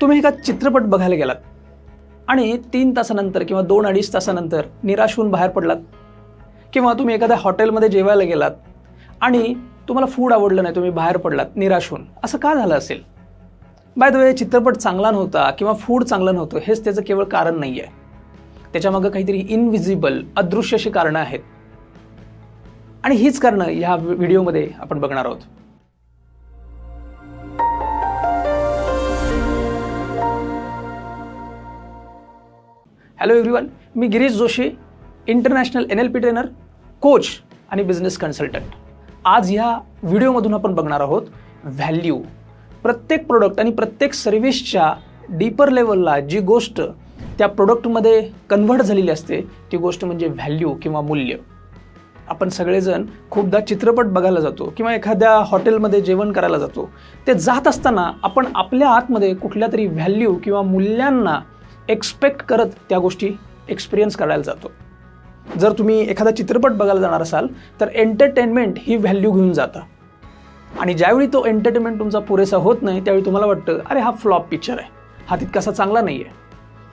तुम्ही एका चित्रपट बघायला गेलात आणि तीन तासानंतर किंवा दोन अडीच तासानंतर निराश होऊन बाहेर पडलात. किंवा तुम्ही एखाद्या हॉटेलमध्ये जेवायला गेलात आणि तुम्हाला फूड आवडलं नाही तुम्ही बाहेर पडलात निराश होऊन. असं का झालं असेल? बाय द वे चित्रपट चांगला नव्हता किंवा फूड चांगलं नव्हतं हेच त्याचं केवळ कारण नाही आहे त्याच्यामागं काहीतरी इनविजिबल अदृश्य अशी कारणं आहेत. आणि हीच कारणं ह्या व्हिडिओमध्ये आपण बघणार आहोत. हॅलो एव्हरीवन मी Girish Joshi international N L P trainer coach आणि बिझनेस कन्सल्टंट आज ह्या व्हिडिओमधून आपण बघणार आहोत व्हॅल्यू प्रत्येक प्रोडक्ट आणि प्रत्येक सर्व्हिसच्या डीपर लेवलला जी गोष्ट त्या प्रोडक्टमध्ये कन्व्हर्ट झालेली असते ती गोष्ट म्हणजे व्हॅल्यू किंवा मूल्य. आपण सगळेजण खूपदा चित्रपट बघायला जातो किंवा एखाद्या हॉटेलमध्ये जेवण करायला जातो. ते जात असताना आपण आपल्या आतमध्ये कुठल्या तरी व्हॅल्यू किंवा मूल्यांना एक्सपेक्ट करत त्या गोष्टी एक्सपिरियन्स करायला जातो. जर तुम्ही एखादा चित्रपट बघायला जाणार असाल तर एंटरटेनमेंट ही व्हॅल्यू घेऊन जाता. आणि ज्यावेळी तो एंटरटेनमेंट तुमचा पुरेसा होत नाही त्यावेळी तुम्हाला वाटतं अरे हा फ्लॉप पिक्चर आहे. हा तितकासा चांगला नाही आहे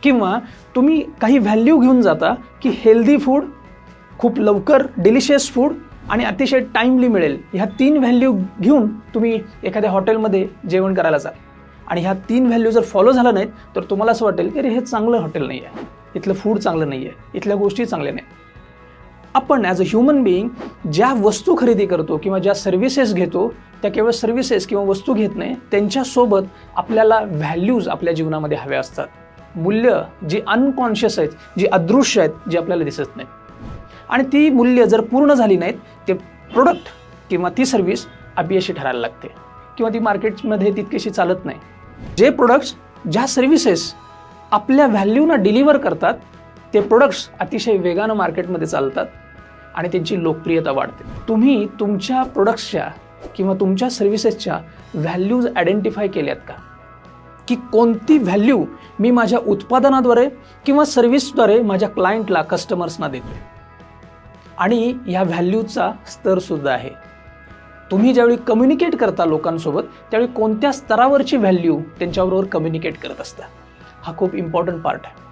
किंवा तुम्ही काही व्हॅल्यू घेऊन जाता की हेल्दी फूड खूप लवकर डिलिशियस फूड आणि अतिशय टाईमली मिळेल. ह्या तीन व्हॅल्यू घेऊन तुम्ही एखाद्या हॉटेलमध्ये जेवण करायला जाल. आणि ह्या तीन व्हॅल्यू जर फॉलो झाल्या नाहीत तर तुम्हाला असं वाटेल की अरे हे चांगलं हॉटेल नाही आहे इथलं फूड चांगलं नाही आहे इथल्या गोष्टी चांगल्या नाही आपण ॲज अ ह्युमन बिईंग ज्या वस्तू खरेदी करतो किंवा ज्या सर्व्हिसेस घेतो त्या केवळ सर्व्हिसेस किंवा वस्तू घेत नाही त्यांच्यासोबत आपल्याला व्हॅल्यूज आपल्या जीवनामध्ये हव्या असतात. मूल्य जी अनकॉन्शियस आहेत जी अदृश्य आहेत जी आपल्याला दिसत नाहीत. आणि ती मूल्य जर पूर्ण झाली नाहीत ते प्रोडक्ट किंवा ती सर्व्हिस अपयशी ठरायला लागते. किंवा ती मार्केटमध्ये तितकीशी चालत नाही. जे प्रोडक्ट्स ज्या सर्व्हिसेस आपल्या व्हॅल्यूना डिलिव्हर करतात ते प्रोडक्ट्स अतिशय वेगानं मार्केटमध्ये चालतात आणि त्यांची लोकप्रियता वाढते. तुम्ही तुमच्या प्रोडक्ट्सच्या किंवा तुमच्या सर्व्हिसेसच्या व्हॅल्यूज आयडेंटिफाय केल्यात का? की कोणती व्हॅल्यू मी माझ्या उत्पादनाद्वारे किंवा सर्व्हिसद्वारे माझ्या क्लायंटला कस्टमर्सना देतो आणि या व्हॅल्यूचा स्तरसुद्धा आहे. तुम्ही ज्यावेळी कम्युनिकेट करता लोकांसोबत त्यावेळी कोणत्या स्तरावरची व्हॅल्यू त्यांच्याबरोबर कम्युनिकेट करत असता? हा खूप इम्पॉर्टंट पार्ट आहे.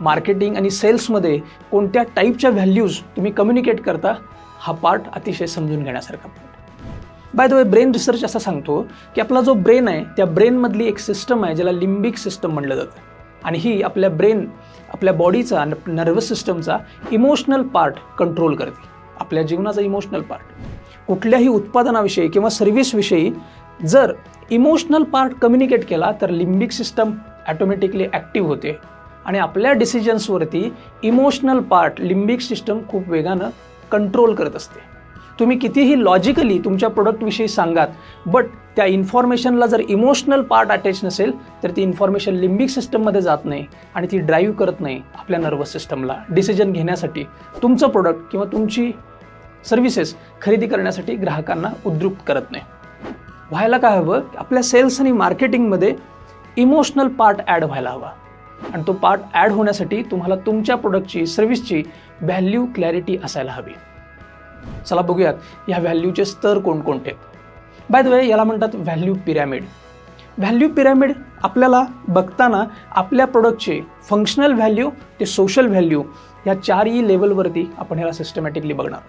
मार्केटिंग आणि सेल्समध्ये कोणत्या टाईपच्या व्हॅल्यूज तुम्ही कम्युनिकेट करता हा पार्ट अतिशय समजून घेण्यासारखा part by the way brain research असा सांगतो की आपला जो ब्रेन आहे त्या ब्रेनमधली एक सिस्टम आहे ज्याला लिंबिक सिस्टम म्हणलं जातं. आणि ही आपल्या ब्रेन आपल्या बॉडीचा नर्वस सिस्टमचा इमोशनल पार्ट कंट्रोल करते. आपल्या जीवनाचा इमोशनल पार्ट कुठल्याही उत्पादनाविषयी किंवा सर्व्हिसविषयी जर इमोशनल पार्ट कम्युनिकेट केला तर लिंबिक सिस्टम ॲटोमॅटिकली ॲक्टिव्ह होते. आणि आपल्या डिसिजन्सवरती इमोशनल पार्ट लिंबिक सिस्टम खूप वेगानं कंट्रोल करत असते. तुम्ही कितीही लॉजिकली तुमच्या प्रोडक्टविषयी सांगात बट त्या इन्फॉर्मेशनला जर इमोशनल पार्ट अटॅच नसेल तर ती इन्फॉर्मेशन लिंबिक सिस्टममध्ये जात नाही आणि ती ड्राईव्ह करत नाही आपल्या नर्वस सिस्टमला डिसिजन घेण्यासाठी तुमचं प्रोडक्ट किंवा तुमची सर्व्हिसेस खरेदी करण्यासाठी ग्राहकांना उद्रुक्त करत नाही. व्हायला काय हवं? आपल्या सेल्स आणि मार्केटिंगमध्ये इमोशनल पार्ट ॲड व्हायला हवा. आणि तो पार्ट ॲड होण्यासाठी तुम्हाला तुमच्या प्रोडक्टची सर्व्हिसची व्हॅल्यू क्लॅरिटी असायला हवी. चला बघूयात ह्या व्हॅल्यूचे स्तर कोणकोणते? बाय द वे याला म्हणतात व्हॅल्यू पिरॅमिड. व्हॅल्यू पिरॅमिड आपल्याला बघताना आपल्या प्रोडक्टचे फंक्शनल व्हॅल्यू ते सोशल व्हॅल्यू या चारही लेवलवरती आपण ह्याला सिस्टमॅटिकली बघणार.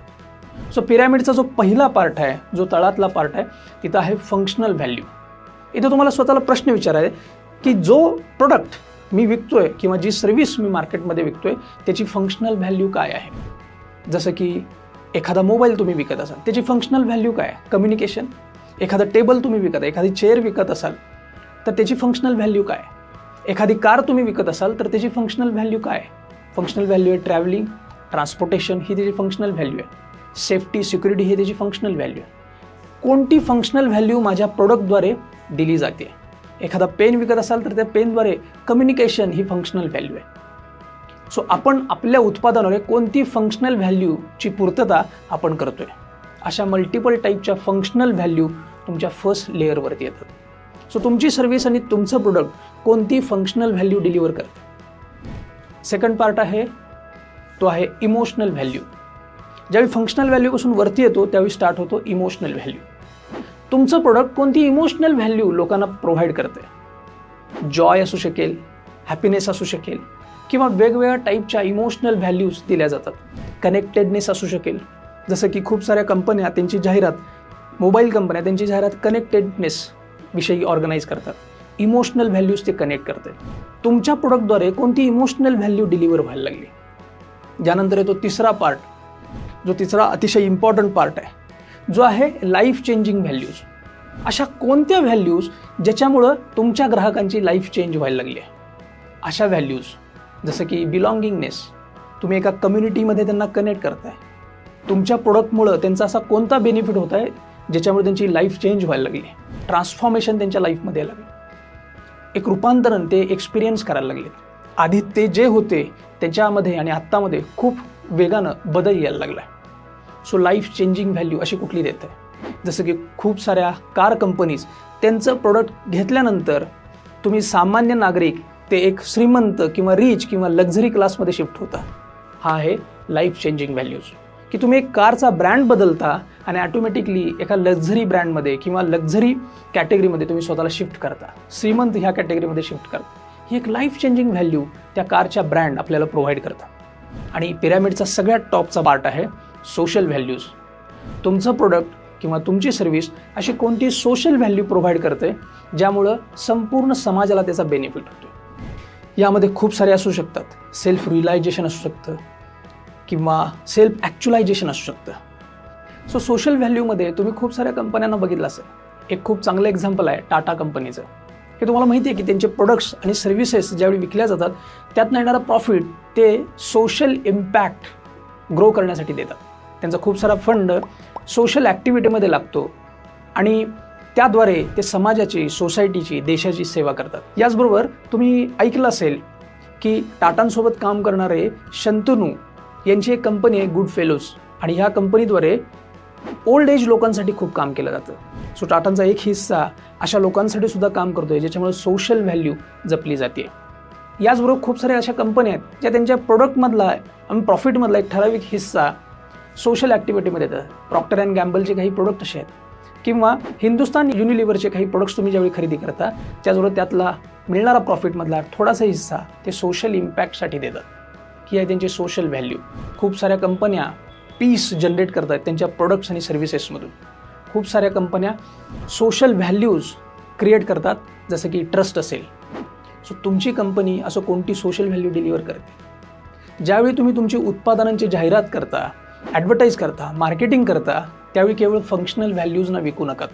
सो पिरॅमिडचा जो पहिला पार्ट आहे जो तळातला पार्ट आहे तिथं आहे फंक्शनल व्हॅल्यू इथं तुम्हाला स्वतःला प्रश्न विचारायचा की जो प्रोडक्ट मी विकतोय किंवा जी सर्व्हिस मी मार्केटमध्ये विकतोय त्याची फंक्शनल व्हॅल्यू काय आहे? जसं की एखादा मोबाईल तुम्ही विकत असाल त्याची फंक्शनल व्हॅल्यू काय आहे? कम्युनिकेशन एखादा टेबल तुम्ही विकत एखादी चेअर विकत असाल तर त्याची फंक्शनल व्हॅल्यू काय एखादी कार तुम्ही विकत असाल तर त्याची फंक्शनल व्हॅल्यू काय फंक्शनल व्हॅल्यू आहे ट्रॅव्हलिंग ट्रान्सपोर्टेशन ही त्याची फंक्शनल व्हॅल्यू आहे. सेफ्टी सिक्युरिटी ही त्याची फंक्शनल व्हॅल्यू आहे. कोणती फंक्शनल व्हॅल्यू माझ्या प्रोडक्टद्वारे दिली जाते? एखादा पेन विकत असाल तर त्या पेनद्वारे कम्युनिकेशन ही फंक्शनल व्हॅल्यू आहे. सो आपण आपल्या उत्पादनावर कोणती फंक्शनल व्हॅल्यूची पूर्तता आपण करतोय? अशा मल्टिपल टाईपच्या फंक्शनल व्हॅल्यू तुमच्या फर्स्ट लेअरवरती येतात. सो तुमची सर्व्हिस आणि तुमचं प्रोडक्ट कोणती फंक्शनल व्हॅल्यू डिलिव्हर करते? सेकंड पार्ट आहे तो आहे इमोशनल व्हॅल्यू ज्यावेळी फंक्शनल व्हॅल्यूपासून वरती येतो त्यावेळी स्टार्ट होतो इमोशनल व्हॅल्यू तुमचं प्रोडक्ट कोणती इमोशनल व्हॅल्यू लोकांना प्रोव्हाइड करते? जॉय असू शकेल हॅपीनेस असू शकेल किंवा वेगवेगळ्या टाईपच्या इमोशनल व्हॅल्यूज दिल्या जातात. कनेक्टेडनेस असू शकेल जसं की खूप साऱ्या कंपन्या त्यांची जाहिरात मोबाईल कंपन्या त्यांची जाहिरात कनेक्टेडनेस विषयी ऑर्गनाईज करतात. इमोशनल व्हॅल्यूज ते कनेक्ट करते. तुमच्या प्रोडक्टद्वारे कोणती इमोशनल व्हॅल्यू डिलिव्हर व्हायला लागली? ज्यानंतर येतो तिसरा पार्ट जो तिसरा अतिशय इम्पॉर्टंट पार्ट आहे जो आहे लाईफ चेंजिंग व्हॅल्यूज अशा कोणत्या व्हॅल्यूज ज्याच्यामुळं तुमच्या ग्राहकांची लाईफ चेंज व्हायला लागली आहे? अशा व्हॅल्यूज जसं की बिलॉंगिंगनेस तुम्ही एका कम्युनिटीमध्ये त्यांना कनेक्ट करताय. तुमच्या प्रोडक्टमुळं त्यांचा असा कोणता बेनिफिट होत आहे ज्याच्यामुळे त्यांची लाईफ चेंज व्हायला लागली ट्रान्सफॉर्मेशन त्यांच्या लाईफमध्ये यायला लागले एक रूपांतरण ते एक्सपिरियन्स करायला लागले आधी ते जे होते त्याच्यामध्ये आणि आत्तामध्ये खूप वेगानं बदल यायला लागला आहे. सो लाईफ चेंजिंग व्हॅल्यू अशी कुठली देत आहे? जसं की खूप साऱ्या कार कंपनीज त्यांचं प्रोडक्ट घेतल्यानंतर तुम्ही सामान्य नागरिक ते एक श्रीमंत किंवा रिच किंवा लक्झरी क्लासमध्ये शिफ्ट होता. हा आहे लाईफ चेंजिंग व्हॅल्यूज की तुम्ही एक कारचा ब्रँड बदलता आणि ॲटोमॅटिकली एका लक्झरी ब्रँडमध्ये किंवा लक्झरी कॅटेगरीमध्ये तुम्ही स्वतःला शिफ्ट करता. श्रीमंत ह्या कॅटेगरीमध्ये शिफ्ट करता. ही एक लाईफ चेंजिंग व्हॅल्यू त्या कारच्या ब्रँड आपल्याला प्रोव्हाइड करतात आणि पिरॅमिडचा सगळ्यात टॉपचा पार्ट आहे सोशल व्हॅल्यूज तुमचं प्रोडक्ट किंवा तुमची सर्व्हिस अशी कोणती सोशल व्हॅल्यू प्रोव्हाइड करते ज्यामुळं संपूर्ण समाजाला त्याचा बेनिफिट होतो. यामध्ये खूप सारे असू शकतात. सेल्फ रिलायझेशन असू शकतं किंवा सेल्फ ॲक्च्युलायझेशन असू शकतं. सो सोशल व्हॅल्यूमध्ये तुम्ही खूप साऱ्या कंपन्यांना बघितलं असेल. एक खूप चांगलं एक्झाम्पल आहे टाटा कंपनीचं हे तुम्हाला माहिती आहे की त्यांचे प्रोडक्ट्स आणि सर्व्हिसेस ज्यावेळी विकल्या जातात त्यातनं येणारा प्रॉफिट ते सोशल इम्पॅक्ट ग्रो करण्यासाठी देतात. त्यांचा खूप सारा फंड सोशल ॲक्टिव्हिटीमध्ये लागतो आणि त्याद्वारे ते समाजाची सोसायटीची देशाची सेवा करतात. याचबरोबर तुम्ही ऐकलं असेल की टाटांसोबत काम करणारे शंतनू यांची एक कंपनी आहे गुड फेलोज आणि ह्या कंपनीद्वारे ओल्ड एज लोकांसाठी खूप काम केलं जातं. सो टाटांचा एक हिस्सा अशा लोकांसाठी सुद्धा काम करतो आहे ज्याच्यामुळे सोशल व्हॅल्यू जपली जाते. याचबरोबर खूप साऱ्या अशा कंपन्या आहेत ज्या त्यांच्या प्रोडक्टमधला आणि प्रॉफिटमधला एक ठराविक हिस्सा सोशल ॲक्टिव्हिटीमध्ये येतात. प्रॉक्टर अँड गॅम्बलचे काही प्रोडक्ट असे आहेत. किंवा हिंदुस्तान युनिलिव्हरचे काही प्रोडक्ट्स तुम्ही ज्यावेळी खरेदी करता त्याचबरोबर त्यातला मिळणारा प्रॉफिटमधला थोडासा हिस्सा ते सोशल इम्पॅक्टसाठी देतात. ही आहे त्यांची सोशल व्हॅल्यू खूप साऱ्या कंपन्या पीस जनरेट करत आहेत त्यांच्या प्रोडक्ट्स आणि सर्व्हिसेसमधून खूप साऱ्या कंपन्या सोशल व्हॅल्यूज क्रिएट करतात जसं की ट्रस्ट असेल. सो तुमची कंपनी असं कोणती सोशल व्हॅल्यू डिलिव्हर करते? ज्यावेळी तुम्ही तुमची उत्पादनांची जाहिरात करता ॲडव्हर्टाईज करता मार्केटिंग करता त्यावेळी केवळ फंक्शनल व्हॅल्यूजना विकू नका.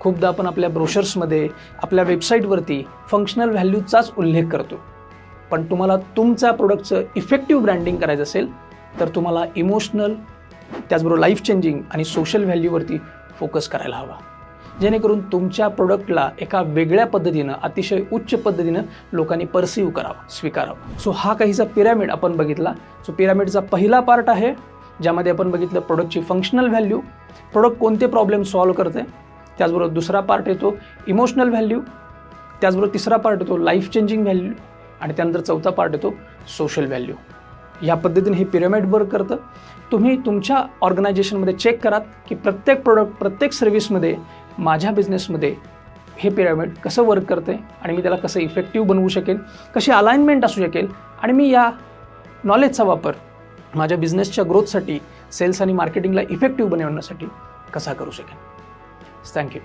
खूपदा आपण आपल्या ब्रोशर्समध्ये आपल्या वेबसाईटवरती फंक्शनल व्हॅल्यूचाच उल्लेख करतो. पण तुम्हाला तुमच्या प्रोडक्टचं इफेक्टिव्ह ब्रँडिंग करायचं असेल तर तुम्हाला इमोशनल त्याचबरोबर लाईफ चेंजिंग आणि सोशल व्हॅल्यूवरती फोकस करायला हवा. जेणेकरून तुमच्या प्रोडक्टला एका वेगळ्या पद्धतीनं अतिशय उच्च पद्धतीनं लोकांनी परसिव्ह करावं स्वीकारावं. सो हा काहीचा पिरॅमिड आपण बघितला. सो पिरॅमिडचा पहिला पार्ट आहे ज्यामध्ये आपण बघितलं प्रोडक्टची फंक्शनल व्हॅल्यू प्रोडक्ट कोणते प्रॉब्लेम सॉल्व्ह करते त्याचबरोबर दुसरा पार्ट येतो इमोशनल व्हॅल्यू त्याचबरोबर तिसरा पार्ट येतो लाईफ चेंजिंग व्हॅल्यू आणि त्यानंतर चौथा पार्ट येतो सोशल व्हॅल्यू या पद्धतीने हे पिरॅमिड वर्क करतं. तुम्ही तुमच्या ऑर्गनायझेशनमध्ये चेक करात की प्रत्येक प्रोडक्ट प्रत्येक सर्व्हिसमध्ये माझ्या बिझनेसमध्ये हे पिरॅमिड कसं वर्क करते आणि मी त्याला कसं इफेक्टिव्ह बनवू शकेल कशी अलाइनमेंट असू शकेल आणि मी या नॉलेजचा वापर माझ्या बिझनेसच्या ग्रोथसाठी सेल्स आणि मार्केटिंगला इफेक्टिव्ह बनवण्यासाठी कसा करू शकेन? थँक्यू